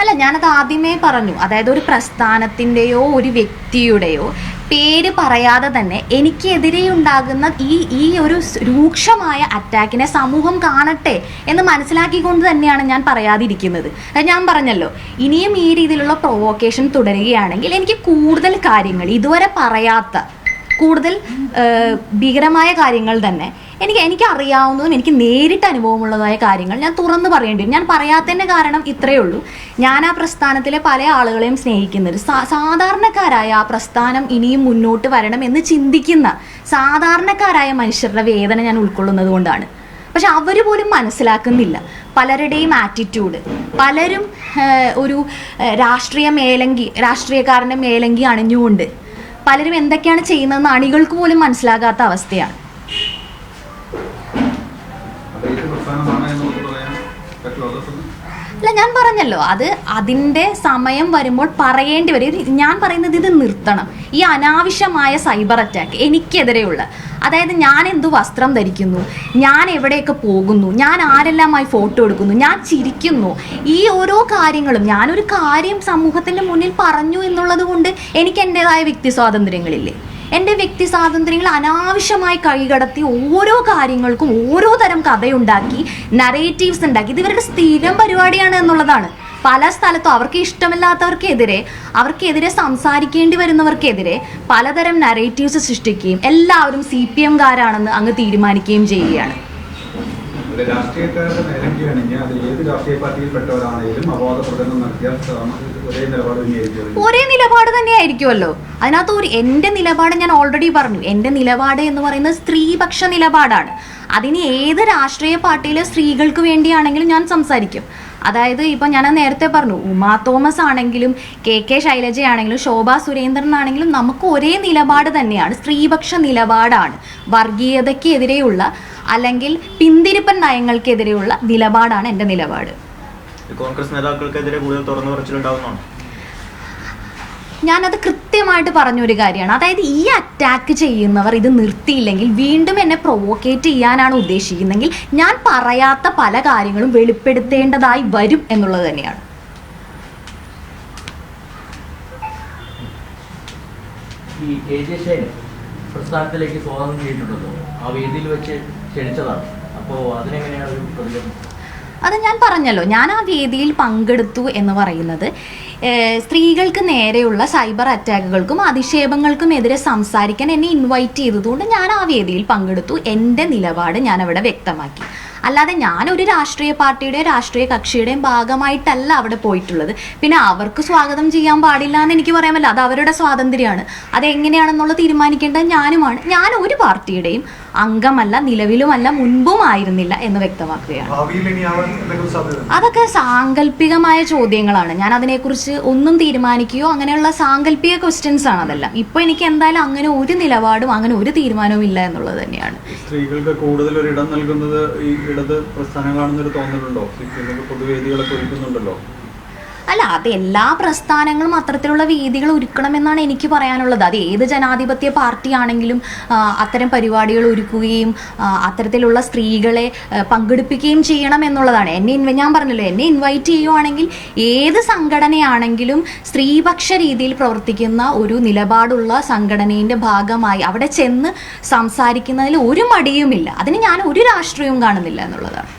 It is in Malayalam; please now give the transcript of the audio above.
അല്ല ഞാനത് ആദ്യമേ പറഞ്ഞു. അതായത് ഒരു പ്രസ്ഥാനത്തിന്റെയോ ഒരു വ്യക്തിയുടെയോ പേര് പറയാതെ തന്നെ എനിക്കെതിരെ ഉണ്ടാകുന്ന ഈ ഈ ഒരു രൂക്ഷമായ അറ്റാക്കിനെ സമൂഹം കാണട്ടെ എന്ന് മനസ്സിലാക്കിക്കൊണ്ട് തന്നെയാണ് ഞാൻ പറയാതിരിക്കുന്നത്. ഞാൻ പറഞ്ഞല്ലോ ഇനിയും ഈ രീതിയിലുള്ള പ്രൊവോക്കേഷൻ തുടരുകയാണെങ്കിൽ എനിക്ക് കൂടുതൽ കാര്യങ്ങൾ ഇതുവരെ പറയാത്ത കൂടുതൽ ഭീകരമായ കാര്യങ്ങൾ തന്നെ എനിക്ക് എനിക്ക് അറിയാവുന്നതും എനിക്ക് നേരിട്ട് അനുഭവമുള്ളതായ കാര്യങ്ങൾ ഞാൻ തുറന്നു പറയേണ്ടി വരും. ഞാൻ പറയാത്തതിന്റെ കാരണം ഇത്രയേ ഉള്ളൂ. ഞാൻ ആ പ്രസ്ഥാനത്തിലെ പല ആളുകളെയും സ്നേഹിക്കുന്നൊരു സാധാരണക്കാരായ ആ പ്രസ്ഥാനം ഇനിയും മുന്നോട്ട് വരണം എന്ന് ചിന്തിക്കുന്ന സാധാരണക്കാരായ മനുഷ്യരുടെ വേദന ഞാൻ ഉൾക്കൊള്ളുന്നത് കൊണ്ടാണ്. പക്ഷെ അവർ പോലും മനസ്സിലാക്കുന്നില്ല പലരുടെയും ആറ്റിറ്റ്യൂഡ് പലരും ഒരു രാഷ്ട്രീയ മേലങ്കി രാഷ്ട്രീയക്കാരന്റെ മേലങ്കി അണിഞ്ഞുകൊണ്ട്. പലരും എന്തൊക്കെയാണ് ചെയ്യുന്നതെന്ന് അണികൾക്ക് പോലും മനസ്സിലാകാത്ത അവസ്ഥയാണ്. അല്ല ഞാൻ പറഞ്ഞല്ലോ. അത് അതിന്റെ സമയം വരുമ്പോൾ പറയേണ്ടി വരും. ഞാൻ പറയുന്നത് ഇത് നിർത്തണം. ഈ അനാവശ്യമായ സൈബർ അറ്റാക്ക് എനിക്കെതിരെയുള്ള. അതായത് ഞാൻ എന്തു വസ്ത്രം ധരിക്കുന്നു ഞാൻ എവിടെയൊക്കെ പോകുന്നു ഞാൻ ആരെല്ലാമായി ഫോട്ടോ എടുക്കുന്നു ഞാൻ ചിരിക്കുന്നു. ഈ ഓരോ കാര്യങ്ങളും ഞാനൊരു കാര്യം സമൂഹത്തിന്റെ മുന്നിൽ പറഞ്ഞു എന്നുള്ളത് കൊണ്ട് എനിക്ക് എന്റെതായ വ്യക്തി സ്വാതന്ത്ര്യങ്ങളില്ലേ? എന്റെ വ്യക്തി സ്വാതന്ത്ര്യങ്ങൾ അനാവശ്യമായി കൈകടത്തി ഓരോ കാര്യങ്ങൾക്കും ഓരോ തരം കഥയുണ്ടാക്കി നറേറ്റീവ്സ് ഉണ്ടാക്കി. ഇത് ഇവരുടെ സ്ഥിരം പരിപാടിയാണ് എന്നുള്ളതാണ്. പല സ്ഥലത്തും അവർക്ക് ഇഷ്ടമില്ലാത്തവർക്കെതിരെ അവർക്കെതിരെ സംസാരിക്കേണ്ടി വരുന്നവർക്കെതിരെ പലതരം നറേറ്റീവ്സ് സൃഷ്ടിക്കുകയും എല്ലാവരും സി പി എംകാരാണെന്ന് അങ്ങ് തീരുമാനിക്കുകയും ചെയ്യുകയാണ്. ഒരു രാഷ്ട്രീയക്കാരുടെ നിലയ്ക്കുകയാണെങ്കിൽ അത് ഏത് രാഷ്ട്രീയ പാർട്ടിയിൽപ്പെട്ടവരാണെങ്കിലും അപവാദ പ്രകടനം നടത്തിയാൽ ഒരേ നിലപാട് ഒരേ നിലപാട് തന്നെയായിരിക്കുമല്ലോ. അതിനകത്ത് ഒരു എന്റെ നിലപാട് ഞാൻ ഓൾറെഡി പറഞ്ഞു. എന്റെ നിലപാട് എന്ന് പറയുന്നത് സ്ത്രീപക്ഷ നിലപാടാണ്. അതിന് ഏത് രാഷ്ട്രീയ പാർട്ടിയിലെ സ്ത്രീകൾക്ക് വേണ്ടിയാണെങ്കിലും ഞാൻ സംസാരിക്കും. അതായത് ഇപ്പം ഞാൻ നേരത്തെ പറഞ്ഞു ഉമാ തോമസ് ആണെങ്കിലും കെ കെ ശൈലജയാണെങ്കിലും ശോഭാ സുരേന്ദ്രൻ ആണെങ്കിലും നമുക്ക് ഒരേ നിലപാട് തന്നെയാണ് സ്ത്രീപക്ഷ നിലപാടാണ്. വർഗീയതയ്ക്കെതിരെയുള്ള അല്ലെങ്കിൽ പിന്തിരിപ്പൻ നയങ്ങൾക്കെതിരെയുള്ള നിലപാടാണ് എന്റെ നിലപാട്. കോൺഗ്രസ് നേതാക്കൾക്കെതിരെ കൂടുതൽ തുറന്നു പറച്ചിലുണ്ടാവുന്നതാണ്? ഞാനത് കൃത്യമായിട്ട് പറഞ്ഞൊരു കാര്യമാണ്. അതായത് ഈ അറ്റാക്ക് ചെയ്യുന്നവർ ഇത് നിർത്തിയില്ലെങ്കിൽ വീണ്ടും എന്നെ പ്രൊവോക്കേറ്റ് ചെയ്യാനാണ് ഉദ്ദേശിക്കുന്നതെങ്കിൽ ഞാൻ പറയാത്ത പല കാര്യങ്ങളും വെളിപ്പെടുത്തേണ്ടതായി വരും എന്നുള്ളത് തന്നെയാണ്. ഈ പ്രസ്ഥാനത്തിലേക്ക് സ്വാഗതം ചെയ്തിട്ടുണ്ടല്ലോ ആ വേദിയിൽ വെച്ച് ക്ഷണിച്ചതാണ്. അപ്പോൾ അതിനെങ്ങനെയാണ് ഒരു പ്രതികരണം? അത് ഞാൻ പറഞ്ഞല്ലോ. ഞാൻ ആ വേദിയിൽ പങ്കെടുത്തു എന്ന് പറയുന്നത് സ്ത്രീകൾക്ക് നേരെയുള്ള സൈബർ അറ്റാക്കുകൾക്കും അധിക്ഷേപങ്ങൾക്കും എതിരെ സംസാരിക്കാൻ എന്നെ ഇൻവൈറ്റ് ചെയ്തതുകൊണ്ട് ഞാൻ ആ വേദിയിൽ പങ്കെടുത്തു. എന്റെ നിലപാട് ഞാൻ അവിടെ വ്യക്തമാക്കി. അല്ലാതെ ഞാൻ ഒരു രാഷ്ട്രീയ പാർട്ടിയുടെയോ രാഷ്ട്രീയ കക്ഷിയുടെയും ഭാഗമായിട്ടല്ല അവിടെ പോയിട്ടുള്ളത്. പിന്നെ അവർക്ക് സ്വാഗതം ചെയ്യാൻ പാടില്ല എന്ന് എനിക്ക് പറയാൻ പറ്റില്ല. അത് അവരുടെ സ്വാതന്ത്ര്യമാണ്. അത് എങ്ങനെയാണെന്നുള്ളത് തീരുമാനിക്കേണ്ടത് ഞാനുമാണ്. ഞാൻ ഒരു പാർട്ടിയുടെയും അംഗമല്ല നിലവിലുമല്ല മുൻപും ആയിരുന്നില്ല എന്ന് വ്യക്തമാക്കുകയാണ്. അതൊക്കെ സാങ്കല്പികമായ ചോദ്യങ്ങളാണ്. ഞാൻ അതിനെക്കുറിച്ച് ഒന്നും തീരുമാനിക്കുകയോ അങ്ങനെയുള്ള സാങ്കല്പിക ക്വസ്റ്റ്യൻസ് ആണ് അതെല്ലാം. ഇപ്പൊ എനിക്ക് എന്തായാലും അങ്ങനെ ഒരു നിലപാടും അങ്ങനെ ഒരു തീരുമാനവും ഇല്ല എന്നുള്ളത് തന്നെയാണ്. സ്ത്രീകൾക്ക് കൂടുതൽ ഒരു ഇടം നൽകുന്നത് ഈ ഇടത് പ്രസ്ഥാനങ്ങളാണെന്നൊരു തോന്നലുണ്ടോ? സ്ത്രീകൾക്ക് പൊതുവേദികളൊക്കെ ഒരുക്കുന്നുണ്ടല്ലോ. അല്ല അത് എല്ലാ പ്രസ്ഥാനങ്ങളും അത്തരത്തിലുള്ള വേദികൾ ഒരുക്കണമെന്നാണ് എനിക്ക് പറയാനുള്ളത്. അത് ഏത് ജനാധിപത്യ പാർട്ടിയാണെങ്കിലും അത്തരം പരിപാടികൾ ഒരുക്കുകയും അത്തരത്തിലുള്ള സ്ത്രീകളെ പങ്കെടുപ്പിക്കുകയും ചെയ്യണം എന്നുള്ളതാണ്. എന്നെ ഞാൻ പറഞ്ഞല്ലോ എന്നെ ഇൻവൈറ്റ് ചെയ്യുവാണെങ്കിൽ ഏത് സംഘടനയാണെങ്കിലും സ്ത്രീപക്ഷ രീതിയിൽ പ്രവർത്തിക്കുന്ന ഒരു നിലപാടുള്ള സംഘടനയുടെ ഭാഗമായി അവിടെ ചെന്ന് സംസാരിക്കുന്നതിൽ ഒരു മടിയുമില്ല. അതിന് ഞാൻ ഒരു രാഷ്ട്രീയവും കാണുന്നില്ല എന്നുള്ളതാണ്.